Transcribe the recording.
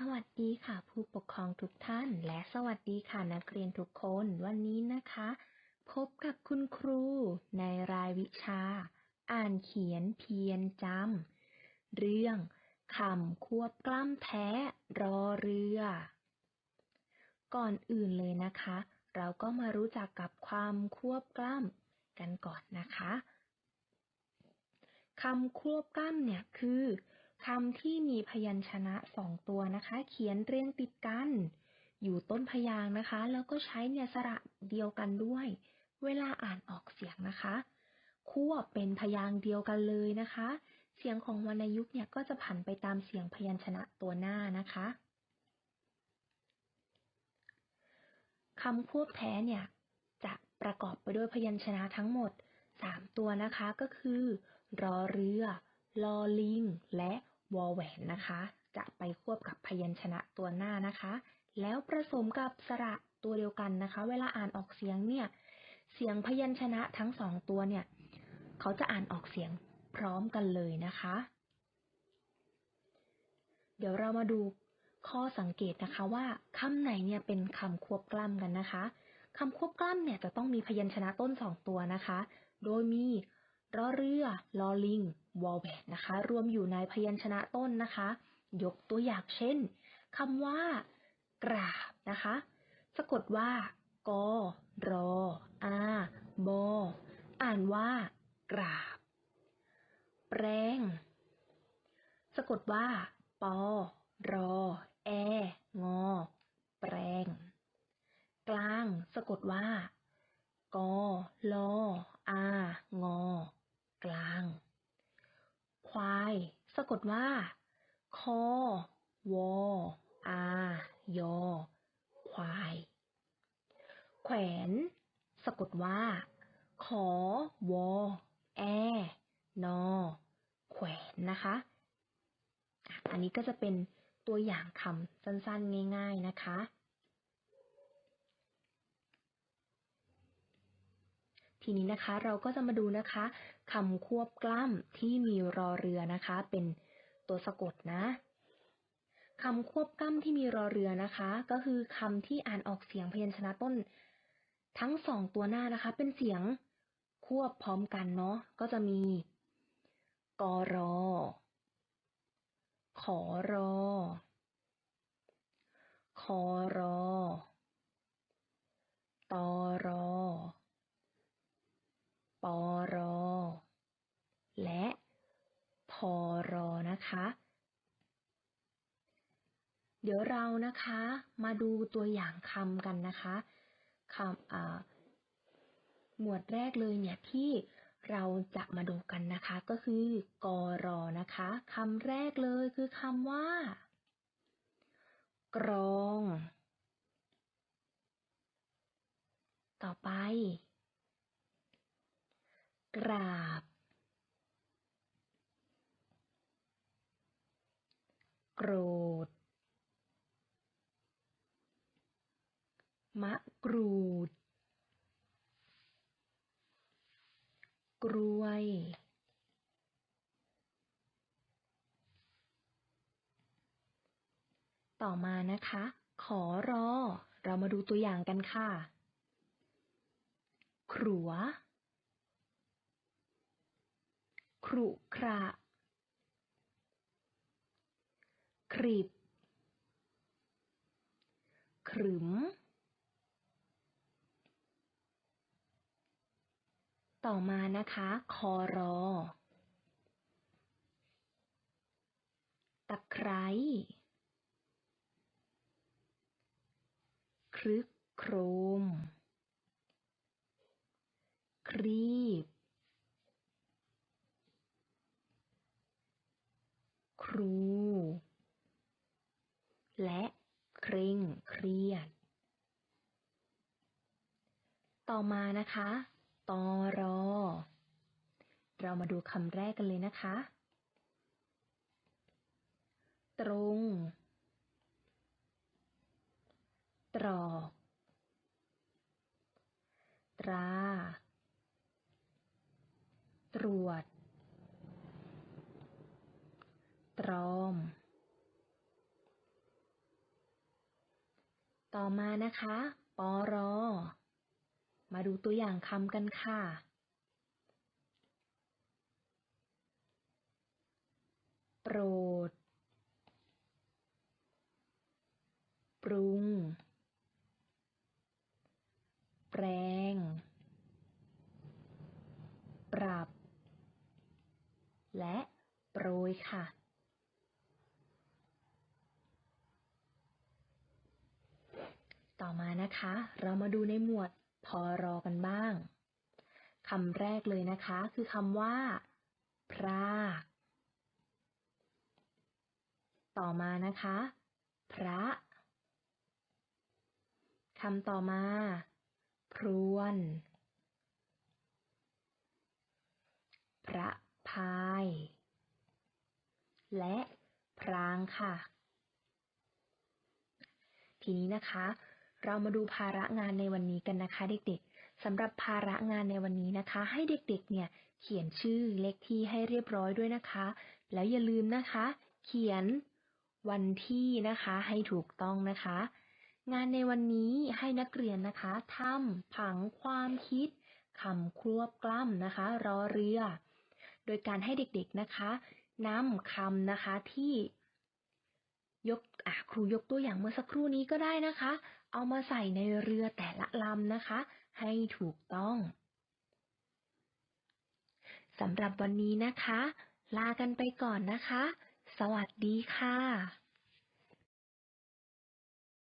สวัสดีค่ะ ผู้ปกครองทุกท่าน และสวัสดีค่ะนักเรียนทุกคน วันนี้นะคะ พบกับคุณครูในรายวิชา อ่านเขียนเพียรจำเรื่องคำควบกล้ำแท้รอเรือ ก่อนอื่นเลยนะคะ เราก็มารู้จักกับความควบกล้ำกันก่อนนะคะคำควบกล้ำเนี่ยคือ คำที่มีพยัญชนะสองตัวนะคะ เขียนเรียงติดกัน อยู่ต้นพยางนะคะ แล้วก็ใช้เนี่ยสระเดียวกันด้วย เวลาอ่านออกเสียงนะคะควบเป็นพยางเดียวกันเลยนะคะ เสียงของวรรณยุกต์เนี่ยก็จะผันไปตามเสียงพยัญชนะตัวหน้านะคะคำควบแท้เนี่ยจะประกอบไปด้วยพยัญชนะทั้งหมด 3 ตัวนะคะก็คือ รอเรือ ลอลิง และวอแหวนนะคะ จะไปควบกับพยัญชนะตัวหน้านะคะ แล้วผสมกับสระตัวเดียวกันนะคะ เวลาอ่านออกเสียงเนี่ย เสียงพยัญชนะทั้งสองตัวเนี่ย เขาจะอ่านออกเสียงพร้อมกันเลยนะคะ เดี๋ยวเรามาดูข้อสังเกตนะคะว่าคำไหนเนี่ยเป็นคำควบกล้ำกันนะคะคำควบกล้ำเนี่ยจะต้องมีพยัญชนะต้นสองตัวนะคะ โดยมีรอเรือลอลิง วอลแวนนะคะ รวมอยู่ในพยัญชนะต้นนะคะ ยกตัวอย่างเช่นคำว่า กราบนะคะ สะกดว่ากรออาบออ่านว่า กราบ แปรง สะกดว่า ปอ รอ แอ งอ แปรง กลาง สะกดว่ากลออางอ กลาง ควาย สะกดว่า คอ วอ อา ยอ ควาย แขวน สะกดว่า ขอ วอ แอ นอ แขวนนะคะ อันนี้ก็จะเป็นตัวอย่างคำสั้นๆ ง่าย ๆ นะคะ ทีนี้นะคะ เราก็จะมาดูนะคะคำควบกล้ำที่มีรอเรือนะคะ เป็นตัวสะกดนะคำควบกล้ำที่มีรอเรือนะคะ ก็คือคำที่อ่านออกเสียงพยัญชนะต้น ทั้งสองตัวหน้านะคะ เป็นเสียงควบพร้อมกันเนาะก็จะมีกรอ ขอรอคอรอตอรอปอรอ และพอรอนะคะ เดี๋ยวเรานะคะ มาดูตัวอย่างคำกันนะคะคำหมวดแรกเลยเนี่ยที่เราจะมาดูกันนะคะ ก็คือกอรอนะคะคำแรกเลยคือคำว่า กรอง ต่อไป กราบ โก รธ มะกรูด กรวย ต่อมานะคะ ขอรอ เรามาดูตัวอย่างกันค่ะ ขรัวครุคระ คริบ ขรึม ต่อมานะคะ คอรอ ตะไคร้ครึกโครม ครีบครู และเคร่งเครียด ต่อมานะคะตอรอ เรามาดูคำแรกกันเลยนะคะ ตรง ตรอก ตรา ตรวจ ตรอม ต่อมานะคะ ปอรอ มาดูตัวอย่างคำกันค่ะ โปรด ปรุง แปลง ปรับ และโปรยค่ะ ต่อมานะคะ เรามาดูในหมวดพอรอกันบ้างคำแรกเลยนะคะ คือคำว่า พรากต่อมานะคะ พระคำต่อมา พรวน พระพาย และพรางค่ะ ทีนี้นะคะ เรามาดูภาระงานในวันนี้กันนะคะ เด็กๆสำหรับภาระงานในวันนี้นะคะ ให้เด็กๆ เนี่ยเขียนชื่อเลขที่ให้เรียบร้อยด้วยนะคะ แล้วอย่าลืมนะคะ เขียนวันที่นะคะให้ถูกต้องนะคะ งานในวันนี้ให้นักเรียนนะคะทำผังความคิดคำควบกล้ำนะคะ รอเรือ โดยการให้เด็กๆนะคะนำคำนะคะที่ยก อะครูยกตัวอย่างเมื่อสักครู่นี้ก็ได้นะคะ เอามาใส่ในเรือแต่ละลำนะคะ ให้ถูกต้องสำหรับวันนี้นะคะ ลากันไปก่อนนะคะ สวัสดีค่ะ